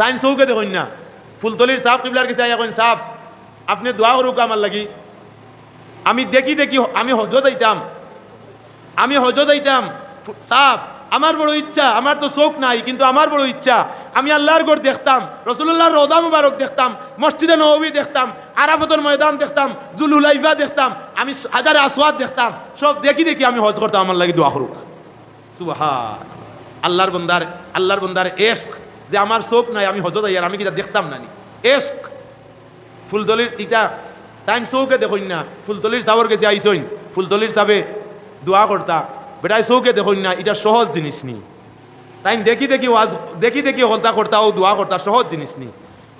তাইন চৌকে দেখুন না। ফুলতলির সাপ, কিবলার কাছে আইয়া কইন, সাপ। আপনি দোয়া করুক আমার লাগি। আমি দেখি দেখি, আমি হজ যাইতাম আমি হজ যাইতাম সাপ, আমার বড় ইচ্ছা, আমার তো চোখ নাই, কিন্তু আমার বড় ইচ্ছা। আমি আল্লাহর গড় দেখতাম রসুল্লাহর রোদা মুবারক দেখতাম, মসজিদে নবী দেখতাম, আরাফতর ময়দান দেখতাম, জুলুলাইফা দেখতাম, আমি হাজারে আসওয়াদ দেখতাম। সব দেখি দেখি আমি হজ করতাম, আমার লাগি দোয়া করুক। সুবাহান। আল্লাহর বন্দার আল্লাহর বন্দার এশক যে আমার চোখ নাই, আমি হজ যাই আর আমি কিটা দেখতাম নানি? এশক। ফুলতলির ইটা টাইম চৌকে দেখুন না ফুলতলির চাবর গেছে আইসইন ফুলতলির চাবে দোয়া করতা। বেটাই চৌকে দেখুন না এটা সহজ জিনিস নি। টাইম দেখি দেখি ওয়াজ, দেখি দেখি হলতা করতা ও দোয়া করতা, সহজ জিনিস নি।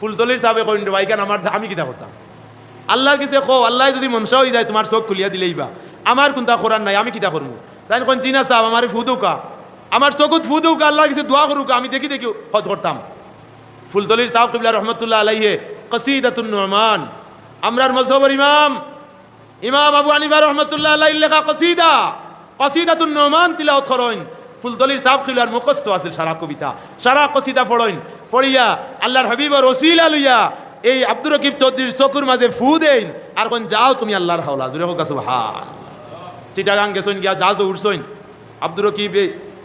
ফুলতলির চাবে কইন রে ভাইকান আমার আমি কিতা করতাম? আল্লাহর কাছে কো আল্লাহ যদি মনসা হয়ে যায়, তোমার চোখ খুলিয়া দিলেই বা। আমার কোনটা করার নাই, আমি কিতা করব তাই কোন চিনা সাহেব আমার ফুদুকা। আমার চকুত ফুদুকা আল্লাহ কাছে দোয়া করুকা আমি দেখি দেখি হদ করতাম ফুলতলির সাহেব কিবলা রহমতুল্লাহ আলাইহে কসিদাতুন নহমান আমরার মজহবর ইমাম ইমাম আবু আনিফা রহমতুল্লাহ আলাইহ লেখা কসিদা কসিদাতুন নহমান তিলাওত করইন ফুলতলির সাহেব কিবলার মুখস্থ আছে সারা কবিতা। সারা কসিদা পড়ইন পড়িয়া আল্লাহর হাবিবর ওসিলা লইয়া, এই আব্দুর রকিব চৌধুরীর চকুর মাঝে ফু দেন আর কোন যাও তুমি আল্লাহর হাওলা জুড়ে হোক হান চিটাগাং গেছইন গিয়া জাহাজও উঠছইন আব্দুর রকিব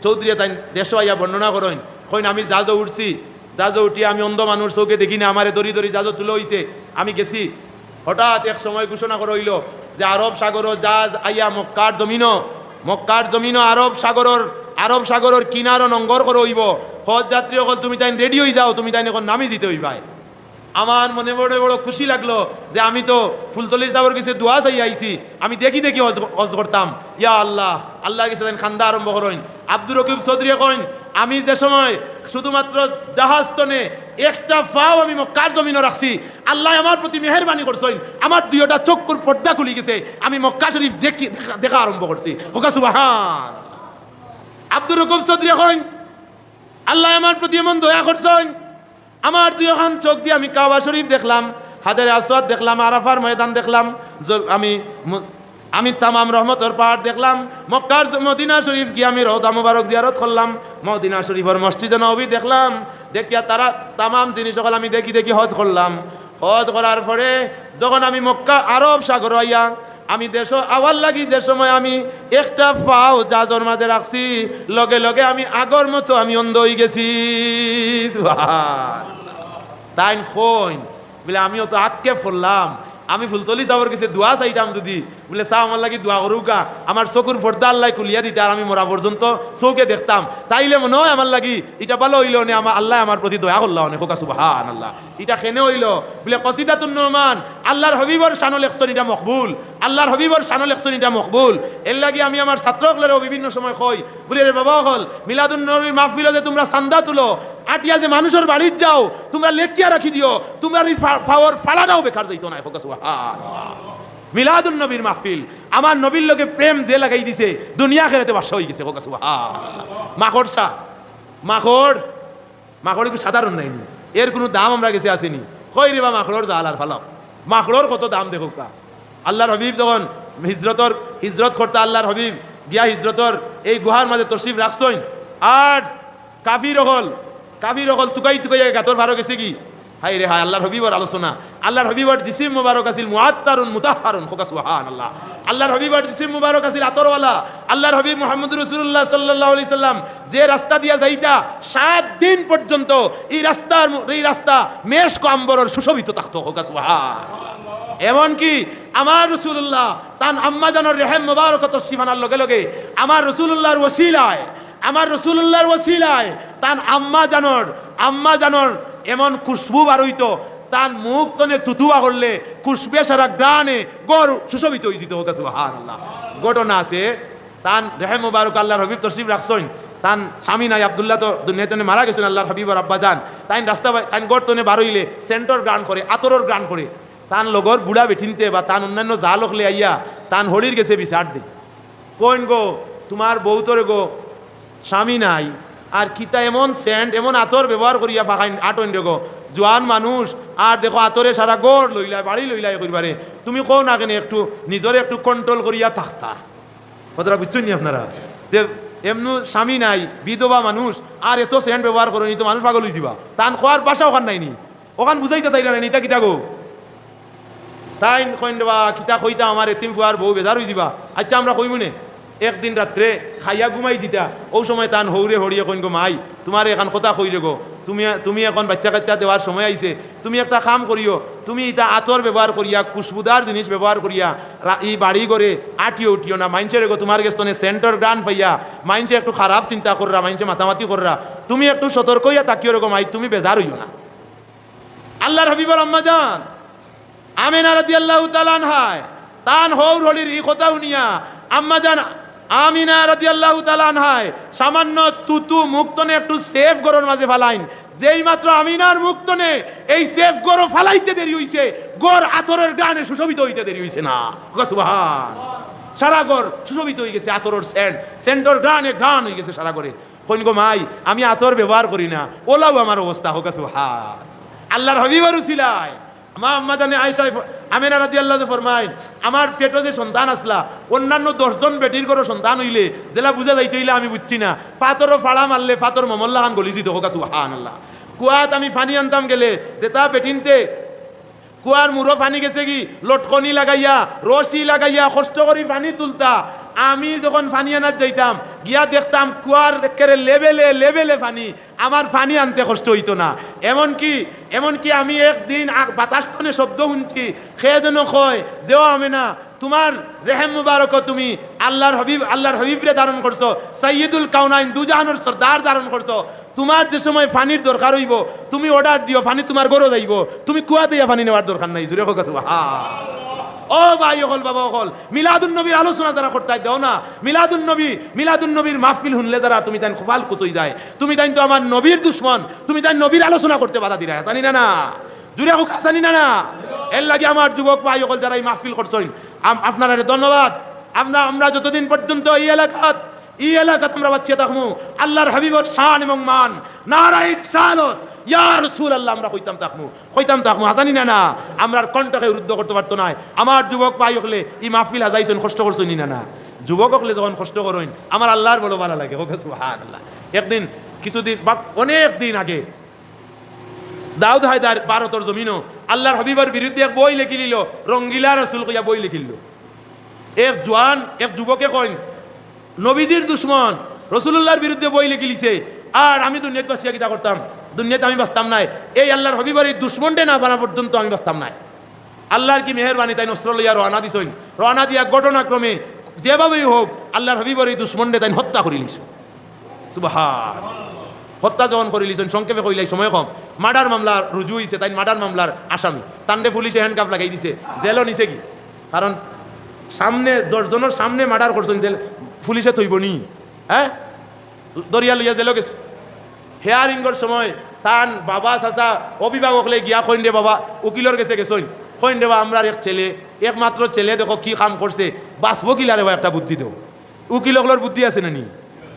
চৌধুরী তাই দেশ আইয়া বর্ণনা করেন, কইন, আমি জাহাজও উঠছি জাহাজও উঠিয়া আমি অন্ধ মানুষ চৌকে দেখি না, আমারে দড়ি দড়ি জাহাজও তুলে হইছে, আমি গেছি। হঠাৎ এক সময় ঘোষণা করা হইল যে আরব সাগর জাহাজ আইয়া মক্কার জমিনও মক্কার জমিনও আরব সাগরর আরব সাগরর কিনারও নঙ্গর করে হইব। হজ যাত্রী অকল তুমি তাই রেডি হয়ে যাও, তুমি তাই এখন নামি দিতে হইবাই। আমার মনে বড় বড় খুশি লাগল যে আমি তো ফুলতলির সাবর কাছে দোয়া চাই আইছি। আমি দেখি দেখি হজ করতাম। ইয়া আল্লাহ, আল্লাহর কাছে যেন খান্দা আরম্ভ করেন। আব্দুর রকিব চৌধুরী কইন, আমি যে সময় শুধুমাত্র জাহাজ তনে একটা ফাও আমি মক্কার জমিনও রাখছি, আল্লাহ আমার প্রতি মেহরবানি করছেন। আমার দুইটা চক্ষুর পর্দা খুলি গেছে। আমি মক্কা শরীফ দেখি দেখা- আরম্ভ করছি। হোকা সুবাহান। আব্দুর রকুব চৌধুরী কইন, আল্লাহ আমার প্রতি এমন দয়া করছেন আমার দুই এখন চোখ দিয়ে আমি কাবা শরীফ দেখলাম, হাজারে আসওয়াদ দেখলাম, আরাফার ময়দান দেখলাম আমি আমি তামাম রহমতর পাহাড় দেখলাম, মক্কার মদিনা শরীফ গিয়ে আমি রৌদা মুবারক জিয়ারত করলাম, মদিনা শরীফের মসজিদে নবী দেখলাম, দেখিয়া তারা তামাম জিনিস সকল আমি দেখি দেখি হজ করলাম হজ করার পরে যখন আমি মক্কা আরব সাগর আইয়া, আমি দেশ আওয়ার লাগি যে সময় আমি একটা পাও জাজর মাঝে রাখছি, লগে লগে আমি আগর মতো আমি অন্ধ হয়ে গেছি। তাই কইন বলে আমিও তো আটকে পড়লাম। আমি ফুলতলি যাওয়ার কাছে দোয়া চাইতাম যদি। বলে চা আমার লাগি দোয়া করুকা আমার চকুর পর্দা আল্লাহ খুলিয়া দিতে আর আমি মরা পর্যন্ত চৌকে দেখতাম। তাইলে মনে হয় আমার লাগি এটা ভালো হইল নে আমার আল্লাহ আমার প্রতি দয়া করল অনেক হোকা সুবাহান আল্লাহ এটা খেনে হইল? বলে, কসিদাতুন নহমান আল্লাহর হবিবর শানল লেখছন এটা মকবুল। আল্লাহর হবিবর শানল লেখছন এটা মকবুল। এর লাগি আমি আমার ছাত্রসকলেরও বিভিন্ন সময় কই। বলি, রে বাবা হল, মিলাদুন নবী মাহফিলে যে তোমরা চান্দা তুলো। আটিয়া যে মানুষের বাড়ির যাও, তোমরা লেখিয়া রাখি দিও। তোমরা ফাওয়ার ফালাটাও বেকার যাইতো না হোকা সুবহান মিলাদুন নবীর মাহফিল। আমার নবীর লোকে প্রেম যে লাগাই দিছে, দুনিয়া খেলাতে বাসা হয়ে গেছে সুবহান মাখড় শাহ মাখড়। মাখড় একটু সাধারণ নাইনি এর কোনো দাম আমরা গেছে আসেনি। কই রে বা মাখড়র জাল আর ফালাও। মাখড়র কত দাম দেখো কা। আল্লাহর হবিব যখন হিজরতর হিজরত করতে আল্লাহর হবিব গিয়া হিজরতর এই গুহার মাঝে তসিব রাখছইন আর কাফির হল কাফির অকল তুকাই তুকাই গাতর ভারো গেছে কি? হাই রে হাই আল্লাহর হবিবর আলোচনা। আল্লাহর হবিবর জিসিম মুবারক আছিল মুআত্তারুন মুতাহহারুন খোকা সুবহান আল্লাহ আল্লাহর হবিবর জিসিম মুবারক আছিল আতরওয়ালা। আল্লাহর হবিব মুহাম্মদ রাসূলুল্লাহ সাল্লাল্লাহু আলাইহি সাল্লাম, যে রাস্তা দিয়া যাইতা, সাত দিন পর্যন্ত এই রাস্তার এই রাস্তা মেশক আম্বরের সুশোভিত থাকতো খোকা সুবহান এমনকি আমার রসুল্লাহ তান আম্মা জানোর রেহেম মুবারক তসিফানার লগে লগে আমার রসুল্লাহর ওসিলায় আমার রসুল্লাহর ওসিলায়, তান আম্মা জানোর আম্মা জানোর এমন খুশবু বার হইতো তান মুখ তনে তুতুয়া করলে খুশবে সারা গ্রানে গড় সুশোভিত হয়ে যেত হোক হান আল্লাহ ঘটনা আছে, তান রেহেম মুবারক আল্লাহর হবিব তসিফ রাখছইন তান স্বামী নাই, আবদুল্লাহ তো দুনিয়াতনে মারা গেছেন, আল্লাহর হাবিবর আব্বা যান। তাইন রাস্তা তাই গড় গড়তনে বারইলে সেন্টর গান করে, আতরর গান করে। তান লগর বুড়া বেঠিনতে বা তান অন্যান্য জাল হলে আইয়া, তান হরির গেছে বিচার দে। কইন গো, তোমার বউতরে গো স্বামী নাই, আর কিতা এমন সেন্ট এমন আতর ব্যবহার করিয়া ফাঁকাই আটন গো জোয়ান মানুষ, আর দেখো আতরে সারা গড় লইলাই বাড়ি লইলাই করিবারে তুমি কও না কেন একটু নিজরে একটু কন্ট্রোল করিয়া থাকতা। কথাটা নি আপনারা? যে এমনু স্বামী নাই, বিধবা মানুষ, আর এত সেন্ট ব্যবহার করো নি, তো মানুষ পাগল হয়েছিবা তান খোয়ার বাসা ওখান নাই নি? ওখান বুঝাইতে চাই না? নিতা কিতা গো তাই কইন দেবা কিতা কইতা আমার এতিম ফুয়ার বউ বেজার যাবা। আচ্ছা আমরা কইমু নে? একদিন রাত্রে খাইয়া ঘুমাই দিতা। ও সময় তান হৌরে হরিয়ে কইন গো মাই, তোমার এখন কথা কই রে গো। তুমি তুমি এখন বাচ্চা কাচ্চা দেওয়ার সময় আইছে। তুমি একটা কাম করিও, তুমি ইটা আতর ব্যবহার করিয়া, খুশবুদার জিনিস ব্যবহার করিয়া ই বাড়ি করে আটিও উঠিও না। মাইনসের গো, তোমার গেস্তনে সেন্টার গান পাইয়া। মাইনসে একটু খারাপ চিন্তা কররা মাইনসে মাতামাতি কররা। তুমি একটু সতর্ক হইয়া তাকিও রে গো মাই, তুমি বেজার হইও না। আল্লাহর হাবিবর আম্মা যান আমেনা রাদি আল্লাহ তালান হায় তান হৌর হলির ই কথা শুনিয়া, আম্মা জান আমিনা রাদি আল্লাহ তালান হায় সামান্য তুতু মুক্তনে একটু সেফ গরর মাঝে ফালাইন। যেই মাত্র আমিনার মুক্তনে এই সেফ গরো ফালাইতে দেরি হইছে, গর আতরের গানে সুশোভিত হইতে দেরি হইছে না। সারা গর সুশোভিত হয়ে গেছে আতরের সেন্ট। সেন্টর গানে গান হয়ে গেছে সারা করে কইন গো মাই আমি আতর ব্যবহার করি না। ওলাও আমার অবস্থা হোক সুবহান। আল্লাহর হবিবার উসিলায়। মা আম্মা জানে আয়সা আমেনা রাদি আল্লাহ ফরমাইন আমার পেটো যে সন্তান আসলা, অন্যান্য দশজন বেটির করে সন্তান হইলে, জেলা বুঝা যাইতে হইলে আমি বুঝছি না। পাতরও ফাড়া মারলে পাতর মমল্লা খান গলিছি তো হোকা সুহান আল্লাহ কুয়াত আমি ফানি আনতাম গেলে, যে তা বেটিনতে কুয়ার মুরো পানি গেছে কি? লটকনি লাগাইয়া, রশি লাগাইয়া, কষ্ট করি পানি তুলতা। আমি যখন পানি আনার যাইতাম, গিয়া দেখতাম কুয়ার একেবারে লেবেলে লেবেলে পানি আমার পানি আনতে কষ্ট হইতো না। এমনকি এমনকি আমি একদিন বাতাস তনে শব্দ শুনছি সে যেন কয় যেও আমি না। তোমার রেহেম মুবারক তুমি আল্লাহর হবিব আল্লাহর হবিবরে ধারণ করছ সৈয়দুল কাউনাইন দুজাহানোর সর্দার ধারণ করছ। তোমার যে সময় পানির দরকার হইব, তুমি অর্ডার দিও, পানি তোমার গরো যাইব। তুমি কুয়া দিয়া পানি নেওয়ার দরকার নাই জুড়ে হোক হা ও ভাই, অকল বাবা, অকল। মিলাদুন নবীর আলোচনা যারা করতে দাও না। মিলাদুন নবী, মিলাদুন নবীর মাহফিল শুনলে যারা, তুমি তাই খোপাল কুচই যায়। তুমি তাই তো আমার নবীর দুশ্মন। তুমি তাই নবীর আলোচনা করতে বাধা দিরা জানি না না। জুড়ে হোক, জানি না না। এর লাগে আমার যুবক ভাই, অকল যারা এই মাহফিল করছেন আপনারা ধন্যবাদ। আমরা আমরা যতদিন পর্যন্ত এই এলাকাত এই এলাকাত আমরা বাচ্চা থাকমু আল্লাহর হাবিবর শান এবং মান। নারাই সালত ইয়া রসুল আল্লাহ আমরা কইতাম তাকমু কইতাম তাকমু হাসানি না না। আমরা কণ্ঠকে রুদ্ধ করতে পারতো না। আমার যুবক ভাই হলে ই মাহফিল হাজাইছেন, কষ্ট করছেন না না। যুবক হলে যখন কষ্ট করেন, আমার আল্লাহর বড় ভালো লাগে, ওকে সুবহান আল্লাহ একদিন, কিছুদিন, বা অনেক দিন আগে, দাউদ হায়দার ভারতর জমিনও আল্লাহর হাবিবার বিরুদ্ধে এক বই লিখি লিল রঙ্গিলা রসুল কইয়া বই লিখিল এক জোয়ান, এক যুবকে কইন নবীজির দুশ্মন রসুল্লাহর বিরুদ্ধে বই লিখি লিছে আর আমি দুনিয়াত বাসিয়া কিতা করতাম। দুনিয়াতে আমি বাঁচতাম নাই। এই আল্লাহর হবিবার এই দুশ্মনটে না বানা পর্যন্ত আমি বাঁচতাম নাই। আল্লাহর কি মেহরবানি, তাই নস্র লইয়া রওনা দিছইন রওনা দিয়া ঘটনাক্রমে যেভাবেই হোক, আল্লাহর হবিবার এই দুশ্মনটে তাই হত্যা করি লিছে। হত্যা যখন করে লিছেন, সংক্ষেপে কইলাই সময় কম। মার্ডার মামলা রুজু হইছে, তাই মার্ডার মামলার আসামি। তান্ডে পুলিশে হ্যান্ডকাপ লাগাই দিছে। জেলও নিছে কি? কারণ সামনে, দশজনের সামনে মার্ডার করছেন জেল, পুলিশে থইব নি হ্যাঁ? দরিয়া লইয়া জেলও গেছে হেয়ারিংর সময় তান বাবা, চাচা অভিভাবকলে গিয়া কইন রে বাবা উকিলর গেছে গেছইন। কইন রে বা আমরার এক ছেলে একমাত্র ছেলে দেখো কি কাম করছে বাঁচবো কিলারে বা একটা বুদ্ধি দেও? উকিলকলর বুদ্ধি আছে নানি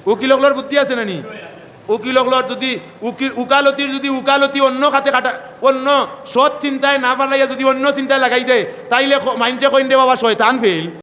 উকিলকলর বুদ্ধি আছে নানি উকিলকলর যদি উকিল উকালতির যদি উকালতি অন্য খাতে কাটা অন্য সৎ চিন্তায় না পালাইয়া যদি অন্য চিন্তায় লাগাই দেয় তাইলে মাইন্ডে কইন রে বাবা শয়তান ফেল